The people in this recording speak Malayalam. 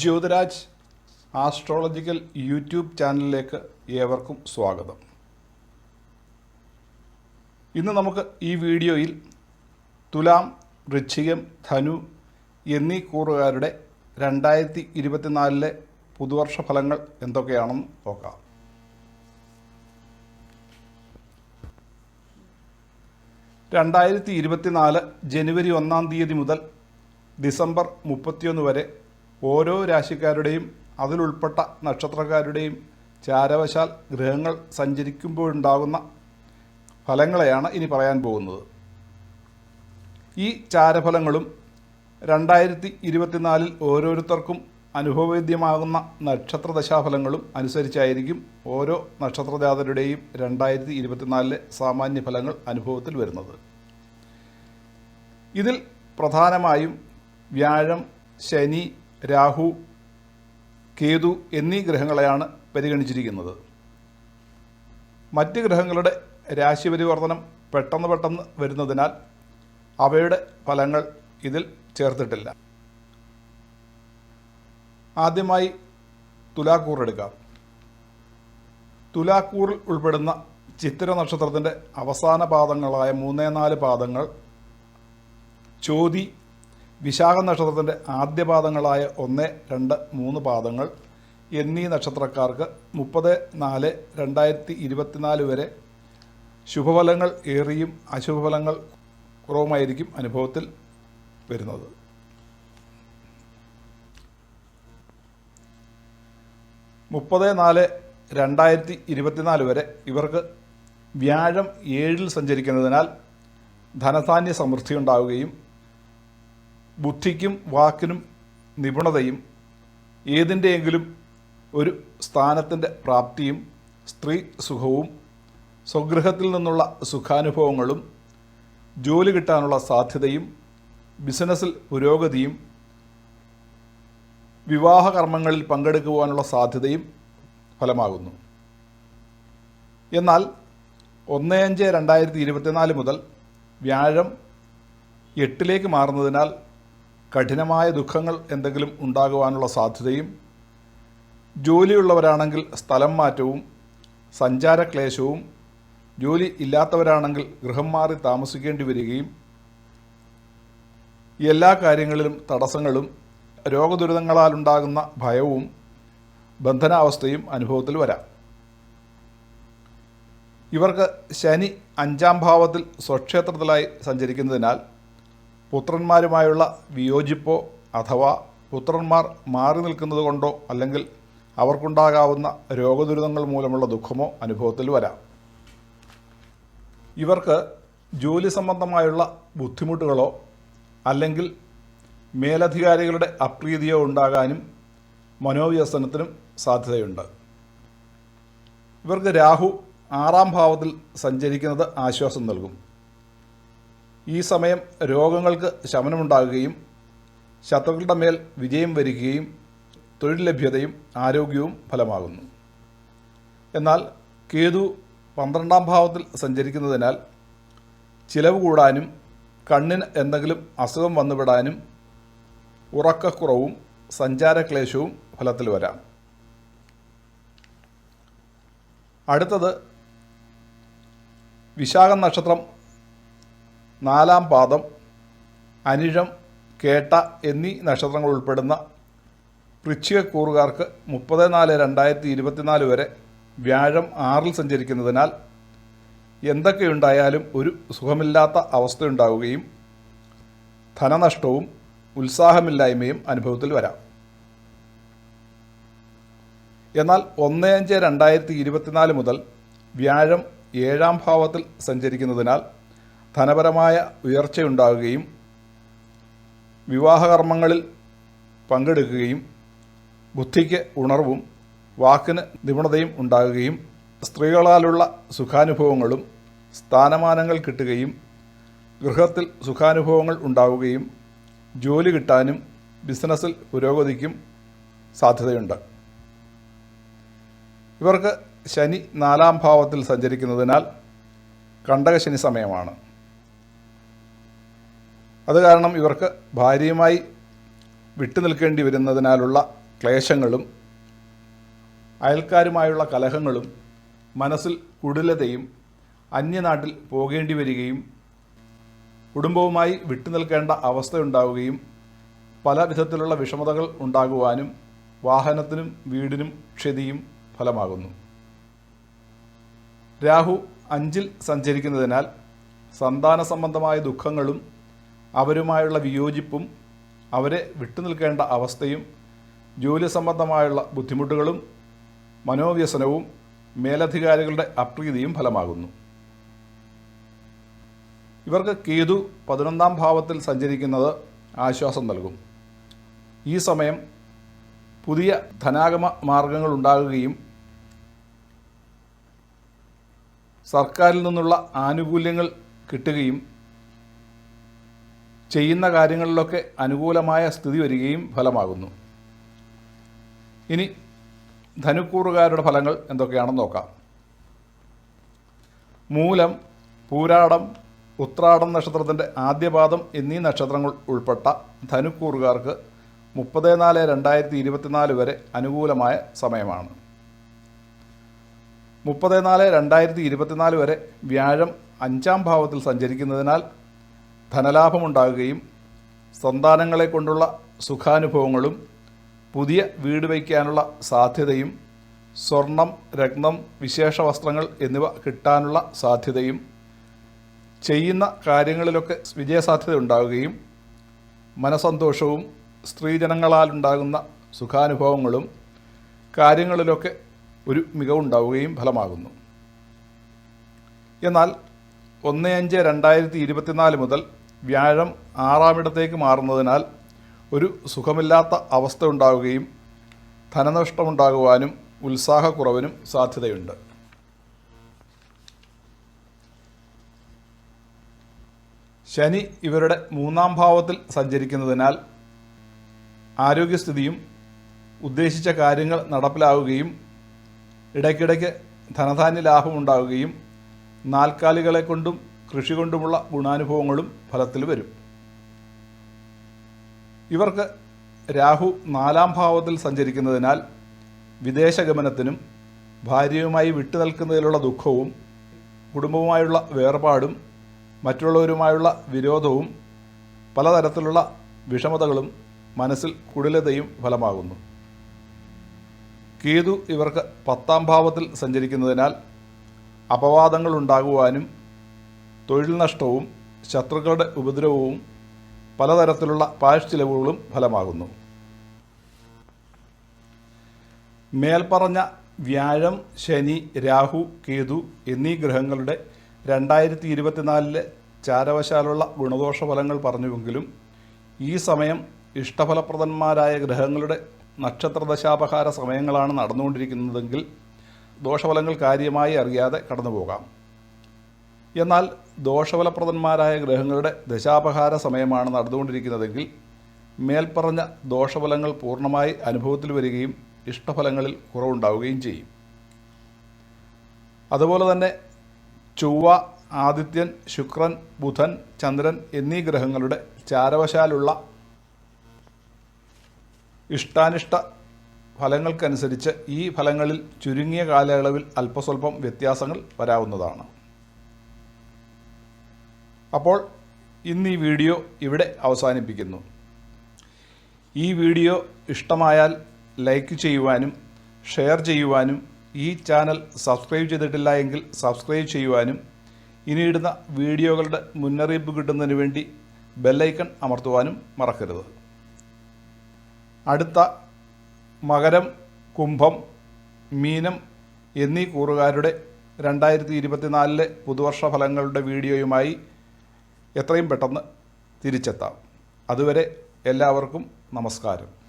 ജ്യോതിരാജ് ആസ്ട്രോളജിക്കൽ യൂട്യൂബ് ചാനലിലേക്ക് ഏവർക്കും സ്വാഗതം. ഇന്ന് നമുക്ക് ഈ വീഡിയോയിൽ തുലാം വൃശ്ചികം ധനു എന്നീ കൂറുകാരുടെ രണ്ടായിരത്തി ഇരുപത്തിനാലിലെ പുതുവർഷ ഫലങ്ങൾ എന്തൊക്കെയാണെന്ന് നോക്കാം. രണ്ടായിരത്തി ഇരുപത്തിനാല് ജനുവരി ഒന്നാം തീയതി മുതൽ ഡിസംബർ മുപ്പത്തിയൊന്ന് വരെ ഓരോ രാശിക്കാരുടെയും അതിലുൾപ്പെട്ട നക്ഷത്രക്കാരുടെയും ചാരവശാൽ ഗ്രഹങ്ങൾ സഞ്ചരിക്കുമ്പോഴുണ്ടാകുന്ന ഫലങ്ങളെയാണ് ഇനി പറയാൻ പോകുന്നത്. ഈ ചാരഫലങ്ങളും രണ്ടായിരത്തി ഇരുപത്തിനാലിൽ ഓരോരുത്തർക്കും അനുഭവവേദ്യമാകുന്ന നക്ഷത്ര ദശാഫലങ്ങളും അനുസരിച്ചായിരിക്കും ഓരോ നക്ഷത്രജാതരുടെയും രണ്ടായിരത്തി ഇരുപത്തിനാലിലെ സാമാന്യ ഫലങ്ങൾ അനുഭവത്തിൽ വരുന്നത്. ഇതിൽ പ്രധാനമായും വ്യാഴം ശനി രാഹു കേതു എന്നീ ഗ്രഹങ്ങളെയാണ് പരിഗണിച്ചിരിക്കുന്നത്. മറ്റ് ഗ്രഹങ്ങളുടെ രാശി പരിവർത്തനം പെട്ടെന്ന് പെട്ടെന്ന് വരുന്നതിനാൽ അവയുടെ ഫലങ്ങൾ ഇതിൽ ചേർത്തിട്ടില്ല. ആദ്യമായി തുലാക്കൂർ എടുക്കാം. തുലാക്കൂറിൽ ഉൾപ്പെടുന്ന ചിത്തിര നക്ഷത്രത്തിന്റെ അവസാന പാദങ്ങളായ മൂന്നേ നാല് പാദങ്ങൾ ചോതി വിശാഖ നക്ഷത്രത്തിന്റെ ആദ്യ പാദങ്ങളായ ഒന്ന് രണ്ട് മൂന്ന് പാദങ്ങൾ എന്നീ നക്ഷത്രക്കാർക്ക് മുപ്പത് നാല് രണ്ടായിരത്തി ഇരുപത്തിനാല് വരെ ശുഭഫലങ്ങൾ ഏറിയും അശുഭഫലങ്ങൾ കുറവുമായിരിക്കും അനുഭവത്തിൽ വരുന്നത്. മുപ്പത് നാല് രണ്ടായിരത്തി ഇരുപത്തിനാല് വരെ ഇവർക്ക് വ്യാഴം ഏഴിൽ സഞ്ചരിക്കുന്നതിനാൽ ധനധാന്യ സമൃദ്ധി ഉണ്ടാവുകയും ബുദ്ധിക്കും വാക്കിനും നിപുണതയും ഏതിന്റെയെങ്കിലും ഒരു സ്ഥാനത്തിന്റെ പ്രാപ്തിയും സ്ത്രീ സുഖവും സ്വഗൃഹത്തിൽ നിന്നുള്ള സുഖാനുഭവങ്ങളും ജോലി കിട്ടാനുള്ള സാധ്യതയും ബിസിനസ്സിൽ പുരോഗതിയും വിവാഹ കർമ്മങ്ങളിൽ പങ്കെടുക്കുവാനുള്ള സാധ്യതയും ഫലമാകുന്നു. എന്നാൽ ഒന്ന് അഞ്ച് രണ്ടായിരത്തി ഇരുപത്തിനാല് മുതൽ വ്യാഴം എട്ടിലേക്ക് മാറുന്നതിനാൽ കഠിനമായ ദുഃഖങ്ങൾ എന്തെങ്കിലും ഉണ്ടാകുവാനുള്ള സാധ്യതയും ജോലിയുള്ളവരാണെങ്കിൽ സ്ഥലം മാറ്റവും സഞ്ചാരക്ലേശവും ജോലി ഇല്ലാത്തവരാണെങ്കിൽ ഗൃഹം മാറി താമസിക്കേണ്ടി വരികയും എല്ലാ കാര്യങ്ങളിലും തടസ്സങ്ങളും രോഗദുരിതങ്ങളാലുണ്ടാകുന്ന ഭയവും ബന്ധനാവസ്ഥയും അനുഭവത്തിൽ വരാം. ഇവർക്ക് ശനി അഞ്ചാം ഭാവത്തിൽ സ്വക്ഷേത്രത്തിലായി സഞ്ചരിക്കുന്നതിനാൽ പുത്രന്മാരുമായുള്ള വിയോജിപ്പോ അഥവാ പുത്രന്മാർ മാറി നിൽക്കുന്നത് കൊണ്ടോ അല്ലെങ്കിൽ അവർക്കുണ്ടാകാവുന്ന രോഗദുരിതങ്ങൾ മൂലമുള്ള ദുഃഖമോ അനുഭവത്തിൽ വരാം. ഇവർക്ക് ജോലി സംബന്ധമായുള്ള ബുദ്ധിമുട്ടുകളോ അല്ലെങ്കിൽ മേലധികാരികളുടെ അപ്രീതിയോ ഉണ്ടാകാനും മനോവ്യസനത്തിനും സാധ്യതയുണ്ട്. ഇവർക്ക് രാഹു ആറാം ഭാവത്തിൽ സഞ്ചരിക്കുന്നത് ആശ്വാസം നൽകും. ഈ സമയം രോഗങ്ങൾക്ക് ശമനമുണ്ടാകുകയും ശത്രുക്കളുടെ മേൽ വിജയം വരികയും തൊഴിൽ ലഭ്യതയും ആരോഗ്യവും ഫലമാകുന്നു. എന്നാൽ കേതു പന്ത്രണ്ടാം ഭാവത്തിൽ സഞ്ചരിക്കുന്നതിനാൽ ചിലവ് കൂടാനും കണ്ണിന് എന്തെങ്കിലും അസുഖം വന്നുവിടാനും ഉറക്കക്കുറവും സഞ്ചാരക്ലേശവും ഫലത്തിൽ വരാം. അടുത്തത് വിശാഖം നക്ഷത്രം നാലാം പാദം അനിഴം കേട്ട എന്നീ നക്ഷത്രങ്ങൾ ഉൾപ്പെടുന്ന വൃശ്ചികക്കൂറുകാർക്ക് മുപ്പത് നാല് രണ്ടായിരത്തി ഇരുപത്തിനാല് വരെ വ്യാഴം ആറിൽ സഞ്ചരിക്കുന്നതിനാൽ എന്തൊക്കെയുണ്ടായാലും ഒരു സുഖമില്ലാത്ത അവസ്ഥയുണ്ടാവുകയും ധനനഷ്ടവും ഉത്സാഹമില്ലായ്മയും അനുഭവത്തിൽ വരാം. എന്നാൽ ഒന്ന് അഞ്ച് രണ്ടായിരത്തി ഇരുപത്തിനാല് മുതൽ വ്യാഴം ഏഴാം ഭാവത്തിൽ സഞ്ചരിക്കുന്നതിനാൽ ധനപരമായ ഉയർച്ചയുണ്ടാകുകയും വിവാഹകർമ്മങ്ങളിൽ പങ്കെടുക്കുകയും ബുദ്ധിക്ക് ഉണർവും വാക്കിന് നിപുണതയും ഉണ്ടാകുകയും സ്ത്രീകളാലുള്ള സുഖാനുഭവങ്ങളും സ്ഥാനമാനങ്ങൾ കിട്ടുകയും ഗൃഹത്തിൽ സുഖാനുഭവങ്ങൾ ഉണ്ടാവുകയും ജോലി കിട്ടാനും ബിസിനസ്സിൽ പുരോഗതിക്കും സാധ്യതയുണ്ട്. ഇവർക്ക് ശനി നാലാം ഭാവത്തിൽ സഞ്ചരിക്കുന്നതിനാൽ കണ്ടകശനി സമയമാണ്. അത് കാരണം ഇവർക്ക് ഭാര്യയുമായി വിട്ടു നിൽക്കേണ്ടി വരുന്നതിനാലുള്ള ക്ലേശങ്ങളും അയൽക്കാരുമായുള്ള കലഹങ്ങളും മനസ്സിൽ കുടിലതയും അന്യനാട്ടിൽ പോകേണ്ടി വരികയും കുടുംബവുമായി വിട്ടുനിൽക്കേണ്ട അവസ്ഥയുണ്ടാവുകയും പല വിധത്തിലുള്ള വിഷമതകൾ ഉണ്ടാകുവാനും വാഹനത്തിനും വീടിനും ക്ഷതിയും ഫലമാകുന്നു. രാഹു അഞ്ചിൽ സഞ്ചരിക്കുന്നതിനാൽ സന്താന സംബന്ധമായ ദുഃഖങ്ങളും അവരുമായുള്ള വിയോജിപ്പും അവരെ വിട്ടുനിൽക്കേണ്ട അവസ്ഥയും ജോലി സംബന്ധമായുള്ള ബുദ്ധിമുട്ടുകളും മനോവ്യസനവും മേലധികാരികളുടെ അപ്രീതിയും ഫലമാകുന്നു. ഇവർക്ക് കേതു പതിനൊന്നാം ഭാവത്തിൽ സഞ്ചരിക്കുന്നത് ആശ്വാസം നൽകും. ഈ സമയം പുതിയ ധനാഗമ മാർഗങ്ങൾ ഉണ്ടാകുകയും സർക്കാരിൽ നിന്നുള്ള ആനുകൂല്യങ്ങൾ കിട്ടുകയും ചെയ്യുന്ന കാര്യങ്ങളിലൊക്കെ അനുകൂലമായ സ്ഥിതി വരികയും ഫലമാകുന്നു. ഇനി ധനുക്കൂറുകാരുടെ ഫലങ്ങൾ എന്തൊക്കെയാണെന്ന് നോക്കാം. മൂലം പൂരാടം ഉത്രാടം നക്ഷത്രത്തിന്റെ ആദ്യപാദം എന്നീ നക്ഷത്രങ്ങൾ ഉൾപ്പെട്ട ധനുക്കൂറുകാർക്ക് മുപ്പത് നാല് രണ്ടായിരത്തി ഇരുപത്തിനാല് വരെ അനുകൂലമായ സമയമാണ്. മുപ്പത് നാല് രണ്ടായിരത്തി ഇരുപത്തിനാല് വരെ വ്യാഴം അഞ്ചാം ഭാവത്തിൽ സഞ്ചരിക്കുന്നതിനാൽ ധനലാഭമുണ്ടാകുകയും സന്താനങ്ങളെ കൊണ്ടുള്ള സുഖാനുഭവങ്ങളും പുതിയ വീട് വയ്ക്കാനുള്ള സാധ്യതയും സ്വർണം രത്നം വിശേഷ വസ്ത്രങ്ങൾ എന്നിവ കിട്ടാനുള്ള സാധ്യതയും ചെയ്യുന്ന കാര്യങ്ങളിലൊക്കെ വിജയസാധ്യത ഉണ്ടാവുകയും മനസന്തോഷവും സ്ത്രീജനങ്ങളാലുണ്ടാകുന്ന സുഖാനുഭവങ്ങളും കാര്യങ്ങളിലൊക്കെ ഒരു മികവുണ്ടാവുകയും ഫലമാകുന്നു. എന്നാൽ ഒന്ന് അഞ്ച് രണ്ടായിരത്തി ഇരുപത്തിനാല് മുതൽ വ്യാഴം ആറാമിടത്തേക്ക് മാറുന്നതിനാൽ ഒരു സുഖമില്ലാത്ത അവസ്ഥ ഉണ്ടാവുകയും ധനനഷ്ടമുണ്ടാകുവാനും ഉത്സാഹക്കുറവിനും സാധ്യതയുണ്ട്. ശനി ഇവരുടെ മൂന്നാം ഭാവത്തിൽ സഞ്ചരിക്കുന്നതിനാൽ ആരോഗ്യസ്ഥിതിയും ഉദ്ദേശിച്ച കാര്യങ്ങൾ നടപ്പിലാവുകയും ഇടയ്ക്കിടയ്ക്ക് ധനധാന്യ ലാഭമുണ്ടാവുകയും നാൽക്കാലികളെ കൊണ്ടും കൃഷി കൊണ്ടുമുള്ള ഗുണാനുഭവങ്ങളും ഫലത്തിൽ വരും. ഇവർക്ക് രാഹു നാലാം ഭാവത്തിൽ സഞ്ചരിക്കുന്നതിനാൽ വിദേശഗമനത്തിനും ഭാര്യയുമായി വിട്ടു നിൽക്കുന്നതിലുള്ള ദുഃഖവും കുടുംബവുമായുള്ള വേർപാടും മറ്റുള്ളവരുമായുള്ള വിരോധവും പലതരത്തിലുള്ള വിഷമതകളും മനസ്സിൽ കുടിലതയും ഫലമാകുന്നു. കേതു ഇവർക്ക് പത്താം ഭാവത്തിൽ സഞ്ചരിക്കുന്നതിനാൽ അപവാദങ്ങൾ ഉണ്ടാകുവാനും തൊഴിൽ നഷ്ടവും ശത്രുക്കളുടെ ഉപദ്രവവും പലതരത്തിലുള്ള പാഴ്ചിലവുകളും ഫലമാകുന്നു. മേൽപ്പറഞ്ഞ വ്യാഴം ശനി രാഹു കേതു എന്നീ ഗ്രഹങ്ങളുടെ രണ്ടായിരത്തി ഇരുപത്തിനാലിലെ ചാരവശാലുള്ള ഗുണദോഷ ഫലങ്ങൾ പറഞ്ഞുവെങ്കിലും ഈ സമയം ഇഷ്ടഫലപ്രദന്മാരായ ഗ്രഹങ്ങളുടെ നക്ഷത്രദശാപഹാര സമയങ്ങളാണ് നടന്നുകൊണ്ടിരിക്കുന്നതെങ്കിൽ ദോഷഫലങ്ങൾ കാര്യമായി അറിയാതെ കടന്നുപോകാം. എന്നാൽ ദോഷഫലപ്രദന്മാരായ ഗ്രഹങ്ങളുടെ ദശാപഹാര സമയമാണ് നടന്നുകൊണ്ടിരിക്കുന്നതെങ്കിൽ മേൽപ്പറഞ്ഞ ദോഷഫലങ്ങൾ പൂർണമായി അനുഭവത്തിൽ വരികയും ഇഷ്ടഫലങ്ങളിൽ കുറവുണ്ടാവുകയും ചെയ്യും. അതുപോലെ തന്നെ ചൊവ്വ ആദിത്യൻ ശുക്രൻ ബുധൻ ചന്ദ്രൻ എന്നീ ഗ്രഹങ്ങളുടെ ചാരവശാലുള്ള ഇഷ്ടാനിഷ്ട ഫലങ്ങൾക്കനുസരിച്ച് ഈ ഫലങ്ങളിൽ ചുരുങ്ങിയ കാലയളവിൽ അല്പസ്വല്പം വ്യത്യാസങ്ങൾ വരാവുന്നതാണ്. അപ്പോൾ ഇന്ന് ഈ വീഡിയോ ഇവിടെ അവസാനിപ്പിക്കുന്നു. ഈ വീഡിയോ ഇഷ്ടമായാൽ ലൈക്ക് ചെയ്യുവാനും ഷെയർ ചെയ്യുവാനും ഈ ചാനൽ സബ്സ്ക്രൈബ് ചെയ്തിട്ടില്ല എങ്കിൽ സബ്സ്ക്രൈബ് ചെയ്യുവാനും ഇനിയിടുന്ന വീഡിയോകളുടെ മുന്നറിയിപ്പ് കിട്ടുന്നതിന് വേണ്ടി ബെല്ലൈക്കൺ അമർത്തുവാനും മറക്കരുത്. അടുത്ത മകരം കുംഭം മീനം എന്നീ കൂറുകാരുടെ രണ്ടായിരത്തി ഇരുപത്തിനാലിലെ പുതുവർഷ ഫലങ്ങളുടെ വീഡിയോയുമായി എത്രയും പെട്ടെന്ന് തിരിച്ചെത്താം. അതുവരെ എല്ലാവർക്കും നമസ്കാരം.